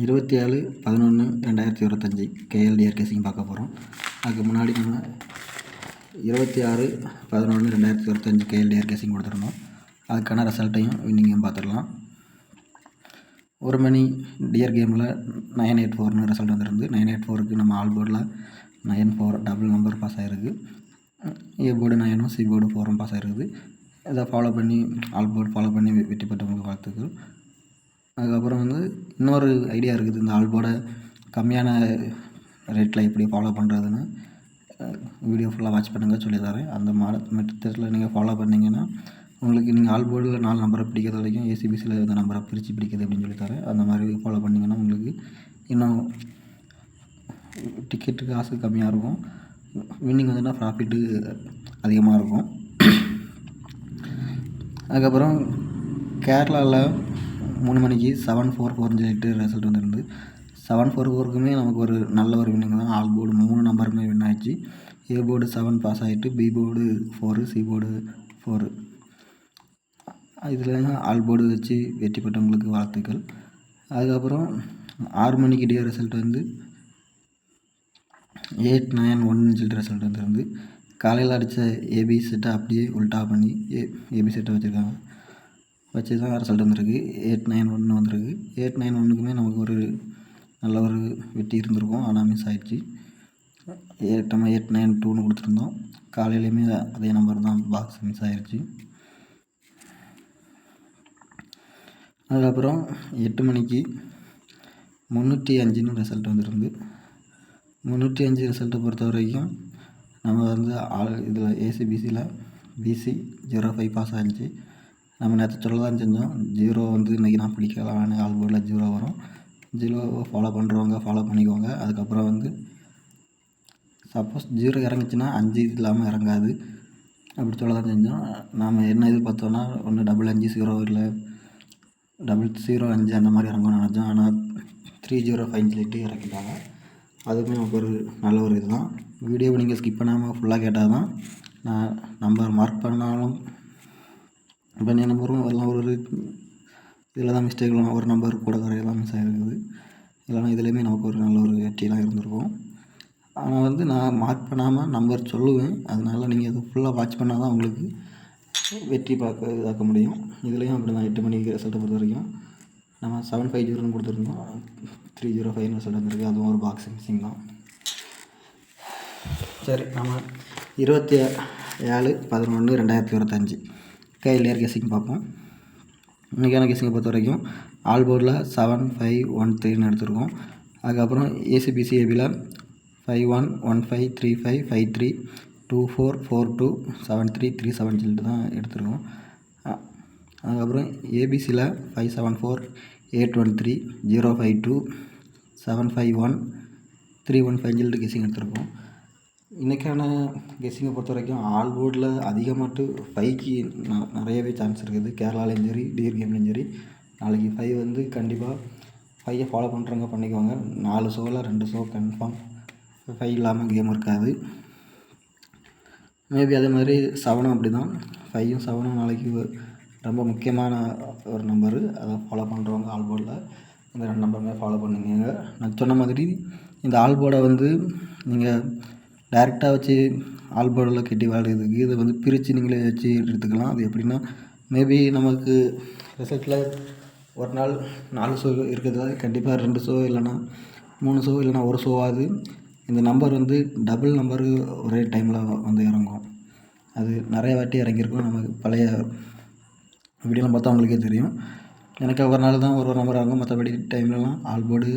இருபத்தி ஏழு பதினொன்று ரெண்டாயிரத்தி இருபத்தஞ்சி கேஎல்டிஆர் கேசிங் பார்க்க போகிறோம் அதுக்கு முன்னாடி நம்ம இருபத்தி ஆறு பதினொன்று ரெண்டாயிரத்தி இருபத்தஞ்சி கேஎல்டிஆர் கேசிங் கொடுத்துருந்தோம். அதுக்கான ரிசல்ட்டையும் வின்னிங்கையும் பார்த்துடலாம். ஒரு மணி டியர் கேமில் நைன் எயிட் ஃபோர்னு ரிசல்ட் வந்துருந்து நைன் எயிட் ஃபோருக்கு நம்ம ஆல் போர்டில் nine four double number pass ஆகிருக்கு ஏ போர்டு நைனும் சி போர்டு ஃபோரும் பாஸ் ஆகிருக்குது இதை ஃபாலோ பண்ணி ஆல் போர்டு ஃபாலோ பண்ணி வெற்றி பெற்றவங்களுக்கு வாழ்த்துக்கள். அதுக்கப்புறம் வந்து இன்னொரு ஐடியா இருக்குது. இந்த ஆல்போட கம்மியான ரேட்டில் எப்படி ஃபாலோ பண்ணுறதுன்னு வீடியோ ஃபுல்லாக வாட்ச் பண்ணுங்கள் சொல்லி தரேன் அந்த மாட மெத்தடில் நீங்கள் ஃபாலோ பண்ணிங்கன்னா உங்களுக்கு நீங்கள் ஆல் போர்டில் நாலு நம்பரை பிடிக்கிறது வரைக்கும் ஏசிபிசியில் இந்த நம்பரை பிரித்து பிடிக்கிறது அப்படின்னு சொல்லி தரேன் அந்த மாதிரி ஃபாலோ பண்ணிங்கன்னா உங்களுக்கு இன்னும் டிக்கெட்டு காசு கம்மியாக இருக்கும். வின்னிங் வந்துன்னா ப்ராஃபிட்டு அதிகமாக இருக்கும். அதுக்கப்புறம் கேரளாவில் மூணு மணிக்கு செவன் ஃபோர் ஃபோர்னு சொல்லிட்டு ரிசல்ட் வந்துருந்து செவன் ஃபோர் ஃபோருக்குமே நமக்கு ஒரு நல்ல ஒரு வின்னிங் தான். ஆல் போர்டு மூணு நம்பருமே வின் ஆயிடுச்சு. ஏ போர்டு செவன் பாஸ் ஆகிட்டு B board four C board four இதில் ஆல் போர்டு வச்சு வெற்றி பெற்றவங்களுக்கு வாழ்த்துக்கள். அதுக்கப்புறம் ஆறு மணிக்கு டே ரிசல்ட் வந்து எயிட் நைன் ஒன்னு சொல்லிட்டு ரிசல்ட் வந்துருந்து காலையில் அடித்த ஏபி செட்டை அப்படியே உல்டா பண்ணி ஏ ஏபி செட்டை வச்சுருக்காங்க. வச்சு தான் ரிசல்ட் வந்திருக்கு. எயிட் நைன் ஒன்று வந்திருக்கு. எயிட் நைன் ஒன்றுக்குமே நமக்கு ஒரு நல்ல ஒரு வெட்டி இருந்திருக்கும். ஆனால் மிஸ் ஆகிடுச்சு எயிட் நம்ம எயிட் நைன் டூன்னு கொடுத்துருந்தோம். காலையிலையுமே அதே நம்பர் தான் பாக்ஸ் மிஸ் ஆகிடுச்சு அதுக்கப்புறம் எட்டு மணிக்கு முந்நூற்றி அஞ்சுன்னு ரிசல்ட் வந்துருந்து. முந்நூற்றி அஞ்சு ரிசல்ட்டை பொறுத்த வரைக்கும் நம்ம வந்து ஆல் இதில் ஏசிபிசியில் பிசி ஜீரோ ஃபைவ் பாஸ் ஆகிருந்துச்சி நம்ம நேற்று சொல்ல தான் செஞ்சோம். ஜீரோ வந்து இன்றைக்கி நான் பிடிக்கலான்னு ஆல் போர்டில் ஜீரோ வரும். ஜீரோவை ஃபாலோ பண்ணுறவங்க ஃபாலோ பண்ணிக்கோங்க. அதுக்கப்புறம் வந்து சப்போஸ் ஜீரோ இறங்குச்சுன்னா அஞ்சு இது இல்லாமல் இறங்காது. அப்படி சொல்ல தான் செஞ்சோம். நாம் என்ன இது பார்த்தோன்னா ஒன்று டபுள் அஞ்சு ஜீரோ இல்லை. டபுள் ஜீரோ அஞ்சு அந்த மாதிரி இறங்கணும்னு நினச்சோம். ஆனால் த்ரீ ஜீரோ ஃபைவ் சொல்லிட்டு இறக்கிட்டாங்க. அதுவுமே நமக்கு ஒரு நல்ல ஒரு இதுதான். வீடியோவை நீங்கள் ஸ்கிப் பண்ணாமல் ஃபுல்லாக கேட்டால் தான் நான் நம்பர் மார்க் பண்ணாலும் இப்போ என்ன நம்பரும் அதெல்லாம் ஒரு இதில் தான் மிஸ்டேக்லாம் ஒரு நம்பர் கூட குறையெல்லாம் மிஸ் ஆகிருக்குது இல்லைனா இதுலேயுமே நமக்கு ஒரு நல்ல ஒரு வெற்றிலாம் இருந்திருக்கும். ஆனால் வந்து நான் மார்க் பண்ணாமல் நம்பர் சொல்லுவேன். அதனால் நீங்கள் இது ஃபுல்லாக வாட்ச் பண்ணால் தான் உங்களுக்கு வெற்றி பார்க்க இதாக்க முடியும். இதுலேயும் அப்படி தான் எட்டு மணிக்கு ரிசல்ட்டை பொறுத்த வரைக்கும். நம்ம செவன் ஃபைவ் ஜீரோன்னு கொடுத்துருந்தோம். த்ரீ ஜீரோ ஃபைவ் ரிசல்ட் வந்திருக்கு. அதுவும் ஒரு பாக்ஸ் மிஸ்ஸிங் தான். சரி நம்ம இருபத்தி ஏழு பதினொன்று ரெண்டாயிரத்தி இருபத்தஞ்சி. கையில் கெஸிங் பார்ப்போம். இன்றைக்கான கேசிங்கை பொறுத்த வரைக்கும் ஆல் போர்டில் செவன் ஃபைவ் ஒன் த்ரீன்னு எடுத்திருக்கோம். அதுக்கப்புறம் ACBC ஏபியில் five one one five three five five three two four four two seven three three seven சொல்லிட்டு தான் எடுத்துருக்கோம். அதுக்கப்புறம் ஏபிசியில் five seven four eight one three zero five two seven five one three one five சொல்லிட்டு guessing எடுத்திருக்கோம். இன்றைக்கான கெஸ்ஸிங்கை பொறுத்த வரைக்கும் all போர்டில் அதிகமாட்டு ஃபைவ்க்கு நிறையவே சான்ஸ் இருக்குது. கேரளாலேயும் சரி டீர் கேம்லேயும் சரி. நாளைக்கு ஃபைவ் வந்து கண்டிப்பாக ஃபைவை ஃபாலோ பண்ணுறவங்க பண்ணிக்குவாங்க நாலு ஷோவில் ரெண்டு ஷோ கன்ஃபார்ம் ஃபைவ் இல்லாமல் கேம் இருக்காது. மேபி அதே மாதிரி செவனும் அப்படி தான் ஃபைவும் செவனும் நாளைக்கு ரொம்ப முக்கியமான ஒரு நம்பரு அதை ஃபாலோ பண்ணுறவங்க ஆல் போர்டில் இந்த ரெண்டு நம்பருமே ஃபாலோ பண்ணுங்க. நான் சொன்ன மாதிரி இந்த ஆல் போர்டை வந்து நீங்கள் டேரெக்டாக வச்சு ஆல்போர்டில் கட்டி விளையாடுறதுக்கு இதை வந்து பிரித்து நீங்களே வச்சு எடுத்துக்கலாம். அது எப்படின்னா மேபி நமக்கு ரிசல்ட்டில் ஒரு நாள் நாலு ஷோ இருக்கிறதால கண்டிப்பாக ரெண்டு ஷோ இல்லைன்னா மூணு ஷோ இல்லைன்னா ஒரு ஷோவாவது இந்த நம்பர் வந்து டபுள் நம்பரு ஒரே டைமில் வந்து இறங்கும். அது நிறைய வாட்டி இறங்கியிருக்கும். நமக்கு பழைய வீடியோலாம் பார்த்தா அவங்களுக்கே தெரியும். எனக்கு ஒரு நாள் தான் ஒரு ஒரு நம்பர் இறங்கும். மற்றபடி டைம்லலாம் ஆல்போர்டு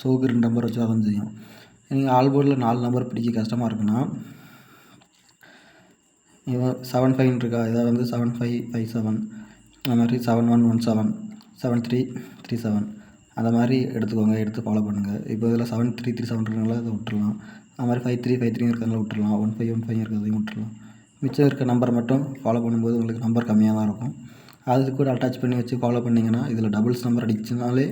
ஷோக்கு ரெண்டு நம்பர் வச்சு தான் செய்யும். நீங்கள் ஆல் போர்டில் நாலு நம்பர் பிடிக்க கஷ்டமாக இருக்குன்னா இவன் செவன் ஃபைவ்னு இருக்கா? இதை வந்து செவன் ஃபைவ் ஃபைவ் செவன் அந்த மாதிரி seven one one seven seven three three seven அந்த மாதிரி எடுத்துக்கோங்க எடுத்து ஃபாலோ பண்ணுங்கள் இப்போ இதில் செவன் த்ரீ த்ரீ செவன் இருக்கிறனால அதை விட்டுறலாம் அது மாதிரி ஃபைவ் த்ரீ ஃபைவ் த்ரீ இருக்கிறனால விட்டுறலாம் ஒன் ஃபைவ் ஒன் ஃபைவ் இருக்கிறதையும் விட்டுறலாம் மிச்சம் இருக்க நம்பர் மட்டும் ஃபாலோ பண்ணும்போது உங்களுக்கு நம்பர் கம்மியாக தான் இருக்கும். அது கூட அட்டாச் பண்ணி வச்சு ஃபாலோ பண்ணிங்கன்னா இதில் டபுள்ஸ் நம்பர் அடிச்சுனாலே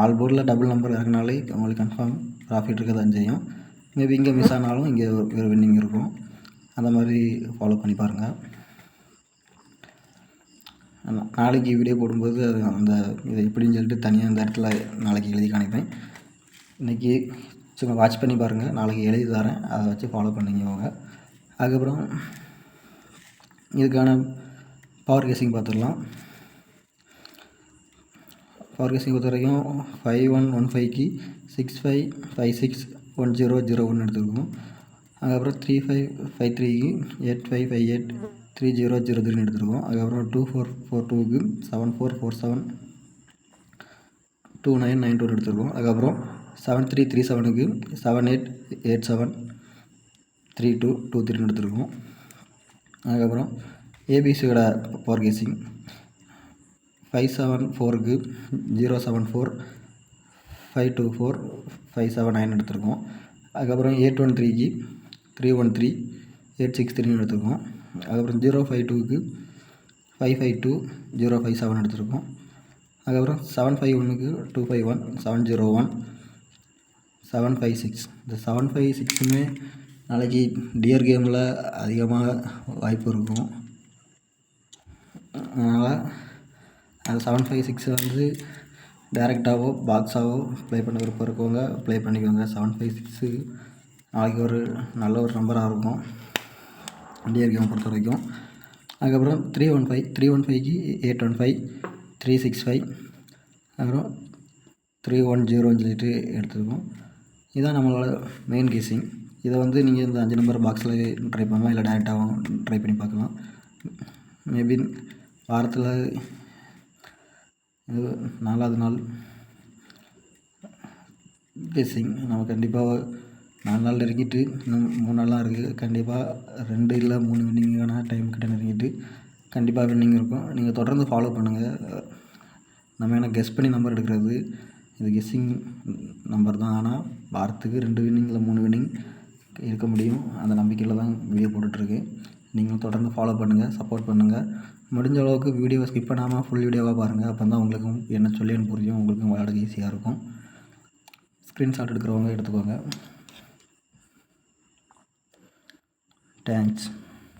ஆல் போர்டில் டபுள் நம்பர் இறங்கினாலே உங்களுக்கு கன்ஃபார்ம் ப்ராஃபிட் இருக்க தான் செய்யும். மேபி இங்கே மிஸ் ஆனாலும் இங்கே ஒரு வின்னிங் இருக்கும். அந்த மாதிரி ஃபாலோ பண்ணி பாருங்கள் நாளைக்கு வீடியோ போடும்போது அது அந்த இது எப்படின்னு சொல்லிட்டு தனியாக அந்த இடத்துல நாளைக்கு எழுதி காணிப்பேன் இன்றைக்கி சும்மா வாட்ச் பண்ணி பாருங்கள் நாளைக்கு எழுதி தரேன். அதை வச்சு ஃபாலோ பண்ணிக்கோங்க அதுக்கப்புறம் இதுக்கான பவர் கேசிங் பார்த்துடலாம். பவர் கேசிங் பொறுத்த வரைக்கும் ஃபைவ் ஒன் ஒன் ஃபைவ்க்கு six five five six one zero zero one எடுத்துருக்கோம். அதுக்கப்புறம் த்ரீ ஃபைவ் ஃபைவ் த்ரீக்கு eight five five eight three zero zero த்ரீன்னு எடுத்துருக்கோம். அதுக்கப்புறம் டூ ஃபோர் ஃபோர் டூக்கு seven four four seven two nine nine two எடுத்துருக்கோம். அதுக்கப்புறம் செவன் த்ரீ த்ரீ செவனுக்கு seven eight eight seven three two two த்ரீன்னு எடுத்துருக்கோம். அதுக்கப்புறம் ஏபிசியோட பவர் கேசிங் ஃபைவ் செவன் ஃபோருக்கு zero seven four five two four five seven nine எடுத்திருக்கோம். அதுக்கப்புறம் எயிட் ஒன் த்ரீக்கு three one three eight six த்ரீன்னு எடுத்திருக்கோம். அதுக்கப்புறம் ஜீரோ ஃபைவ் டூக்கு five five two zero five seven எடுத்திருக்கோம். அதுக்கப்புறம் செவன் ஃபைவ் ஒன்றுக்கு two five one seven zero one seven five six இந்த செவன் ஃபைவ் சிக்ஸுமே நாளைக்கு டியர் கேமில் அதிகமாக வாய்ப்பு இருக்கும். அதனால் அந்த செவன் ஃபைவ் சிக்ஸ் வந்து டேரெக்டாகவோ பாக்ஸாகவோ ப்ளே பண்ண விருப்பம் இருக்கவங்க ப்ளே பண்ணிக்கோங்க. செவன் ஃபைவ் சிக்ஸு நாளைக்கு ஒரு நல்ல ஒரு நம்பராக இருக்கும். டியர் கேம் பொறுத்த வரைக்கும். அதுக்கப்புறம் three one five three one ஃபைவ்க்கு eight one five three six five அப்புறம் த்ரீ ஒன் ஜீரோன்னு சொல்லிட்டு எடுத்துருக்கோம் இதுதான் நம்மளோட மெயின் கேசிங் இதை வந்து நீங்கள் இந்த அஞ்சு நம்பர் பாக்ஸில் ட்ரை பண்ணலாம். இல்லை டேரெக்டாகவும் ட்ரை பண்ணி பார்க்கலாம். மேபி வாரத்தில் இது நாலாவது நாள். கெஸ்ஸிங் நம்ம கண்டிப்பாக நாலு நாள் நெருங்கிட்டு இன்னும் மூணு நாள் இருக்குது கண்டிப்பாக ரெண்டு இல்லை மூணு வின்னிங்கான டைம் கிட்ட நெருங்கிட்டு கண்டிப்பாக வின்னிங் இருக்கும். நீங்கள் தொடர்ந்து ஃபாலோ பண்ணுங்கள் நம்ம என்ன கெஸ் பண்ணி நம்பர் எடுக்கிறது? இது கெஸ்ஸிங் நம்பர் தான். ஆனால் வாரத்துக்கு ரெண்டு வின்னிங் இல்லை மூணு வின்னிங் இருக்க முடியும். அந்த நம்பிக்கையில் தான் வீடியோ போட்டுட்ருக்கு நீங்களும் தொடர்ந்து ஃபாலோ பண்ணுங்கள் சப்போர்ட் பண்ணுங்கள் முடிஞ்ச அளவுக்கு வீடியோவை ஸ்கிப் பண்ணாமல் ஃபுல் வீடியோவாக பாருங்கள் அப்போ தான் உங்களுக்கும் என்ன சொல்லின்னு புரியும் உங்களுக்கும் விளையாட ஈஸியாக இருக்கும். ஸ்க்ரீன்ஷாட் எடுக்கிறவங்க எடுத்துக்கோங்க. தேங்க்ஸ்